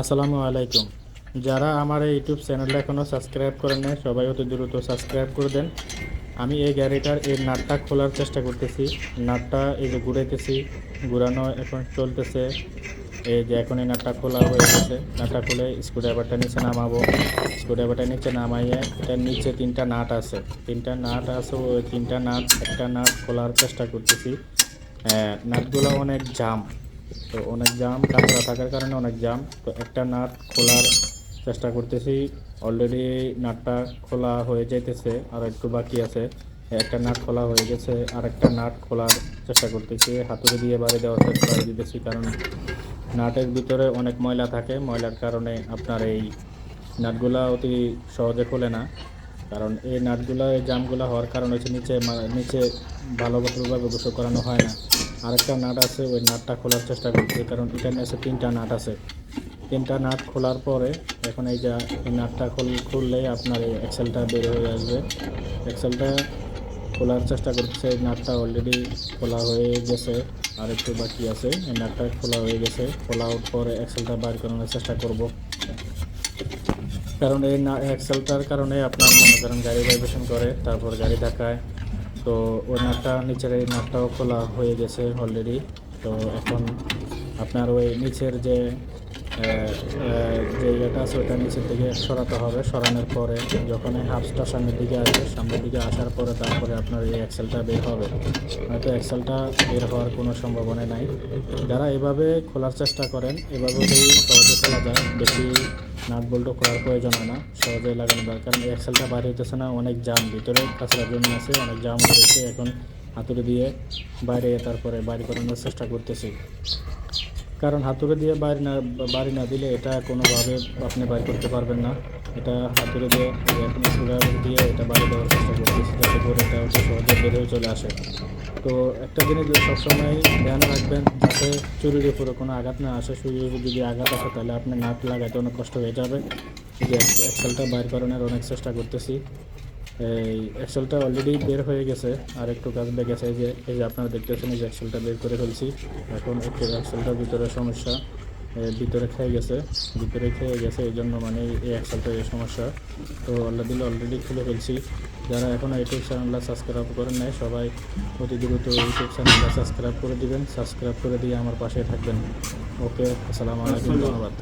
আসসালামু আলাইকুম। যারা আমার এই ইউটিউব চ্যানেলটা এখনও সাবস্ক্রাইব করেন নাই, সবাই অতি দ্রুত সাবস্ক্রাইব করে দেন। আমি এই গাড়িটার এই নাটটা খোলার চেষ্টা করতেছি। নাটটা এই যে ঘুরাইতেছি, ঘুরানো এখন চলতেছে। এই যে এখন এই নাটটা খোলা হয়ে গেছে। নাটটা খুলে স্ক্রুড্রাইভারটা নিচে নামাবো। স্ক্রুড্রাইভারটা নিচে নামাইয়ে এটার নিচে তিনটা নাট আছে। তিনটা নাট আছে, ওই তিনটা নাট, একটা নাট খোলার চেষ্টা করতেছি। নাটগুলো অনেক জাম। তো অনেক জাম কাঁচরা থাকার কারণে অনেক জাম তো একটা নাট খোলার চেষ্টা করতেছি। অলরেডি নাটটা খোলা হয়ে যাইতেছে, আর একটু বাকি আছে। একটা নাট খোলা হয়ে গেছে, আর একটা নাট খোলার চেষ্টা করতেছি। হাতুড়ি দিয়ে বাড়ি দেওয়ার চেষ্টা দিতেছি, কারণ নাটের ভিতরে অনেক ময়লা থাকে। ময়লার কারণে আপনার এই নাটগুলা অতি সহজে খোলে না। কারণ এই নাটগুলো, এই জামগুলা হওয়ার কারণে হচ্ছে নিচে নিচে ভালোভাবে গোসল করানো হয় না। আরেকটা নাট আছে, ওই নাটটা খোলার চেষ্টা করছি, কারণ এখানে আছে তিনটা নাট আছে। তিনটা নাট খোলার পরে এখন এই যে এই নাটটা খুল, খুললেই আপনার এই এক্সেলটা বের হয়ে আসবে। এক্সেলটা খোলার চেষ্টা করতেছে এই নাটটা অলরেডি খোলা হয়ে গেছে। আর একটু বাকি আছে, এই নাটটা খোলা হয়ে গেছে, খোলা পরে এক্সেলটা বার করানোর চেষ্টা করব। কারণ এই না এক্সেলটার কারণে আপনার মনে করেন গাড়ি ভাইব্রেশন করে, তারপর গাড়ি ধাক্কায় তো ওই নাটটা নিচের এই নাটটাও খোলা হয়ে গেছে অলরেডি তো এখন আপনার ওই নিচের যে যে ইয়েটা আছে ওটা নিচের দিকে সরাতে হবে। সরানোর পরে যখন এই হাফসটা সামনের দিকে আসবে, সামনের দিকে আসার পরে তারপরে আপনার এই এক্সেলটা বের হবে। হয়তো এক্সেলটা বের হওয়ার কোনো সম্ভাবনা নাই। যারা এভাবে খোলার চেষ্টা করেন এভাবে সহজে খোলা যায়। বেশি নাট বল্টু খোলার প্রয়োজন হয় না সহজে লাগানো দরকার কারণ এক্সেলটা বাইরে হইতেছে না, অনেক জাম ভিতরে কাঁচরা জমি আছে, অনেক জাম হয়েছে এখন হাতুড়ি দিয়ে বাইরে তারপরে বাইরে করানোর চেষ্টা করতেছি। কারণ হাতুড়ি দিয়ে বাইরে না বাড়ি না দিলে এটা কোনোভাবে আপনি বাইর করতে পারবেন না। এটা হাতুড়ি দিয়ে, এখন দিয়ে এটা বাইরে দেওয়ার চেষ্টা করতেছি, যাতে করে এটা সহজে বেরিয়ে চলে আসে। তো একটা জিনিস সবসময় ধ্যান রাখবেন যাতে চুরির উপরে কোনো আঘাত না আসে। শরীরের যদি আঘাত আসে, তাহলে আপনি নাট লাগাতে অনেক কষ্ট হয়ে যাবে। যে এক্সেলটা বাইর করানোর অনেক চেষ্টা করতেছি। এই এক্সেলটা অলরেডি বের হয়ে গেছে। আর একটু কাজ বেগে গেছে যে, এই যে আপনারা দেখতেছেন, এই যে এক্সেলটা বের করে ফেলছি। এখন একটু এক্সেলটার ভিতরে সমস্যা। ভিতরে খেয়ে গেছে, ভিতরে খেয়ে গেছে, এই জন্য মানে এই অ্যাক্সেলটা এই সমস্যা। তো অলরেডি অলরেডি খুলে ফেলছি। যারা এখন ইউটিউব চ্যানেলটা সাবস্ক্রাইব করেন নাই, সবাই অতি দ্রুত ইউটিউব চ্যানেলটা সাবস্ক্রাইব করে দিবেন। সাবস্ক্রাইব করে দিয়ে আমার পাশে থাকবেন। ওকে, আসসালামু আলাইকুম, ধন্যবাদ।